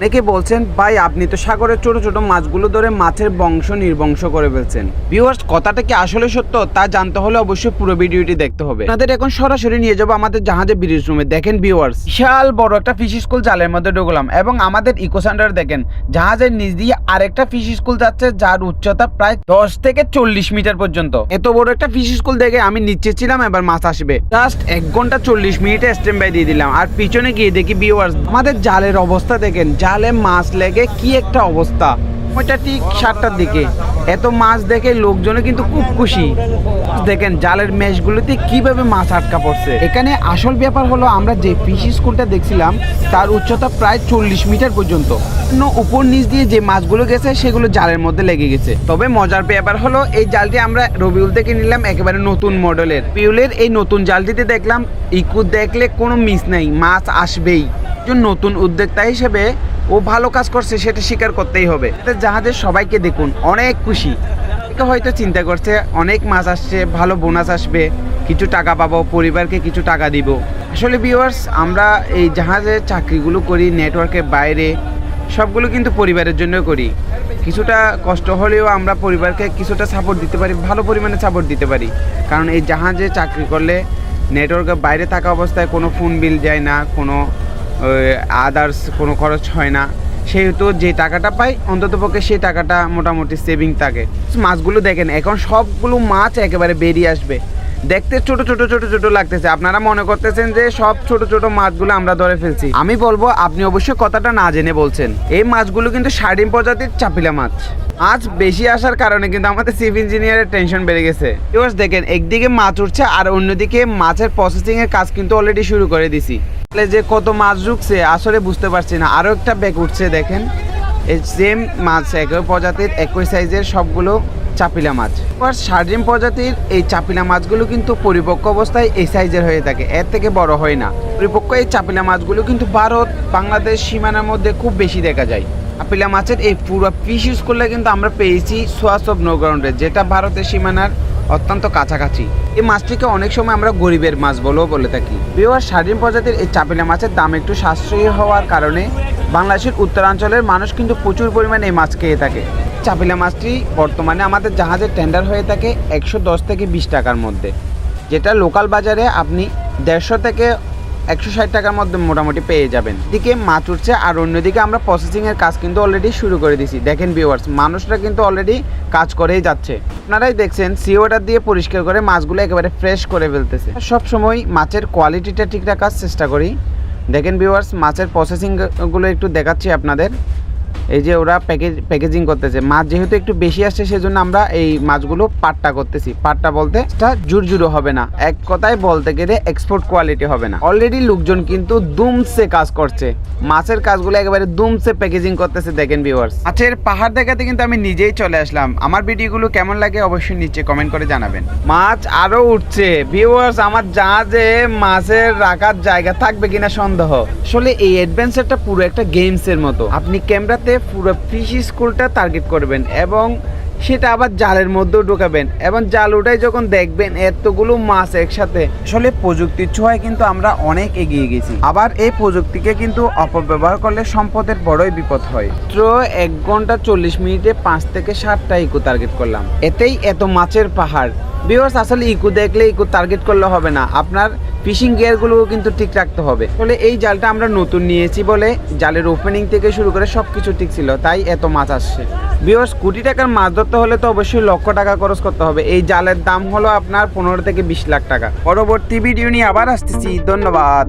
অনেকে বলছেন, ভাই, আপনি তো সাগরের ছোট ছোট মাছগুলো ধরে মাছের বংশ নির্বংশ করে ফেলছেন। ভিউয়ার্স কথাটা কি আসলে সত্য? তা জানতে হলে অবশ্যই পুরো ভিডিওটি দেখতে হবে। আপনাদের এখন সরাসরি নিয়ে যাব আমাদের জাহাজে ব্রিজ রুমে দেখেন ভিউয়ার্স বিশাল বড় একটা ফিশ স্কুল জালের মধ্যে ঢুকলাম এবং আমাদের ইকো সেন্টার দেখেন, জাহাজের নিচ দিয়ে আরেকটা ফিশ স্কুল যাচ্ছে, যার উচ্চতা প্রায় দশ থেকে চল্লিশ মিটার পর্যন্ত। এত বড় একটা ফিশ স্কুল দেখে আমি নিচে ছিলাম এবার মাছ আসবে। জাস্ট এক ঘণ্টা চল্লিশ মিনিটে স্ট্যান্ড বাই দিয়ে দিলাম। আর পিছনে গিয়ে দেখি ভিউয়ার্স আমাদের জালের অবস্থা দেখেন জালে মাছ লেগে কি একটা অবস্থা? ওইটা ঠিক সাতটার দিকে। এত মাছ দেখে লোকজনে কিন্তু খুব খুশি। দেখেন, জালের মেশগুলোতে কীভাবে মাছ আটকা পড়ছে। এখানে আসল ব্যাপার হলো, আমরা যে ফিশ স্কুলটা দেখছিলাম, তার উচ্চতা প্রায় চল্লিশ মিটার পর্যন্ত। উপর নিচ দিয়ে যে মাছগুলো গেছে, সেগুলো জালের মধ্যে লেগে গেছে। তবে মজার ব্যাপার হলো, এই জালটি আমরা রবিউল থেকে নিলাম একেবারে নতুন মডেলের। পিউলের এই নতুন জালটিতে দেখলাম, ইকু দেখলে কোনো মিস নেই, মাছ আসবেই। নতুন উদ্যোক্তা হিসেবে ও ভালো কাজ করছে, সেটা স্বীকার করতেই হবে। জাহাজের সবাইকে দেখুন, অনেক খুশি। হয়তো চিন্তা করছে, অনেক মাছ আসছে, ভালো বোনাস আসবে, কিছু টাকা পাবো, পরিবারকে কিছু টাকা দিব। আসলে ভিউয়ার্স আমরা এই জাহাজে চাকরিগুলো করি নেটওয়ার্কের বাইরে, সবগুলো কিন্তু পরিবারের জন্য করি। কিছুটা কষ্ট হলেও আমরা পরিবারকে কিছুটা সাপোর্ট দিতে পারি, ভালো পরিমাণে সাপোর্ট দিতে পারি। কারণ এই জাহাজে চাকরি করলে নেটওয়ার্কের বাইরে থাকা অবস্থায় কোনো ফোন বিল যায় না, কোনো আদার্স কোনো খরচ হয় না। সেহেতু যে টাকাটা পাই অন্ততপক্ষে সেই টাকাটা মোটামুটি সেভিং থাকে। মাছগুলো দেখেন, এখন সবগুলো মাছ একেবারে বেরিয়ে আসবে। দেখতে ছোট ছোট ছোট ছোট লাগতেছে। আপনারা মনে করতেছেন যে সব ছোট ছোট মাছগুলো আমরা ধরে ফেলছি। আমি বলব, আপনি অবশ্যই কথাটা না জেনে বলছেন। এই মাছগুলো কিন্তু সার্ডিন প্রজাতির চাপিলা মাছ। আজ বেশি আসার কারণে কিন্তু আমাদের চিফ ইঞ্জিনিয়ারের টেনশন বেড়ে গেছে। এবার দেখেন, একদিকে মাছ উঠছে আর অন্যদিকে মাছের প্রসেসিং এর কাজ কিন্তু অলরেডি শুরু করে দিছি। যে কত মাছ ঢুকছে, আসলে বুঝতে পারছি না। আরও একটা ব্যাগ উঠছে, দেখেন। এই সেম মাছ একই প্রজাতির, একই সাইজের সবগুলো চাপিলা মাছ। এবার সার্ডিন প্রজাতির এই চাপিলা মাছগুলো কিন্তু পরিপক্ক অবস্থায় এই সাইজের হয়ে থাকে, এর থেকে বড় হয় না। পরিপক্ক এই চাপিলা মাছগুলো কিন্তু ভারত, বাংলাদেশ সীমানার মধ্যে খুব বেশি দেখা যায়। চাপিলা মাছের এই পুরো পিস ইউজ করলে কিন্তু আমরা পেয়েছি সোয়াস অফ নোগ্রাউন্ডে যেটা ভারতের সীমানার অত্যন্ত কাছাকাছি। এই মাছটিকে অনেক সময় আমরা গরিবের মাছ বলেও বলে থাকি। বিহার স্বাধীন প্রজাতির এই চাপিলা মাছের দাম একটু সাশ্রয়ী হওয়ার কারণে বাংলাদেশের উত্তরাঞ্চলের মানুষ কিন্তু প্রচুর পরিমাণে এই মাছ খেয়ে থাকে। চাপিলা মাছটি বর্তমানে আমাদের জাহাজে টেন্ডার হয়ে থাকে একশো দশ থেকে বিশ টাকার মধ্যে। যেটা লোকাল বাজারে আপনি দেড়শো থেকে একশো ষাট টাকার মধ্যে মোটামুটি পেয়ে যাবেন। দিকে মাছ উঠছে আর অন্যদিকে আমরা প্রসেসিংয়ের কাজ কিন্তু অলরেডি শুরু করে দিছি। দেখেন ভিউয়ার্স মানুষরা কিন্তু অলরেডি কাজ করেই যাচ্ছে। আপনারাই দেখছেন সি ওয়াটার দিয়ে পরিষ্কার করে মাছগুলো একেবারে ফ্রেশ করে ফেলতেছে। সব সময় মাছের কোয়ালিটিটা ঠিক রাখার চেষ্টা করি। দেখেন ভিউয়ার্স মাছের প্রসেসিংগুলো একটু দেখাচ্ছি আপনাদের। এই যে ওরা প্যাকেজ প্যাকেজিং করতেছে। মাছ যেহেতু একটু বেশি আসছে সেজন্য আমরা এই মাছগুলো পাট্টা করতেছি। পাট্টা বলতে এটা জুরজুরো হবে না। এক কথায় বলতে গেলে এক্সপোর্ট কোয়ালিটি হবে না। অলরেডি লোকজন কিন্তু দুমসে কাজ করছে। মাছের কাজগুলো একেবারে দুমসে প্যাকেজিং করতেছে দেখেন ভিউয়ার্স মাছের পাহাড় দেখাতে কিন্তু আমি নিজেই চলে আসলাম। আমার ভিডিওগুলো কেমন লাগে অবশ্যই নিচে কমেন্ট করে জানাবেন। মাছ আরও উঠছে। ভিউয়ার্স আমার জাহাজে মাছের রাখার জায়গা থাকবে কিনা সন্দেহ। আসলে এই অ্যাডভেঞ্চারটা পুরো একটা গেমসের মতো। আপনি ক্যামেরাতে পুরো ফিশ স্কুলটা টার্গেট করবেন এবং সেটা আবার জালের মধ্যেও ঢোকাবেন এবং জাল উঠাই যখন দেখবেন এতগুলো মাছ একসাথে। আসলে প্রযুক্তির ছোঁয়ায় কিন্তু আমরা অনেক এগিয়ে গেছি। আবার এই প্রযুক্তিকে কিন্তু অপব্যবহার করলে সম্পদের বড়ই বিপদ হয়। মাত্র এক ঘণ্টা চল্লিশ মিনিটে পাঁচ থেকে সাতটা ইকো টার্গেট করলাম। এতেই এত মাছের পাহাড়। বিকজ আসলে ইকো দেখলে ইকো টার্গেট করলে হবে না। আপনার ফিশিং গিয়ারগুলোও কিন্তু ঠিক রাখতে হবে। ফলে এই জালটা আমরা নতুন নিয়েছি বলে জালের ওপেনিং থেকে শুরু করে সব কিছু ঠিক ছিল, তাই এত মাছ আসছে। বিয়স কোটি টাকার মাছ ধরতে হলে তো অবশ্যই লক্ষ টাকা খরচ করতে হবে। এই জালের দাম হলো আপনার পনেরো থেকে বিশ লাখ টাকা। পরবর্তী ভিডিও নিয়ে আবার আসতেছি। ধন্যবাদ।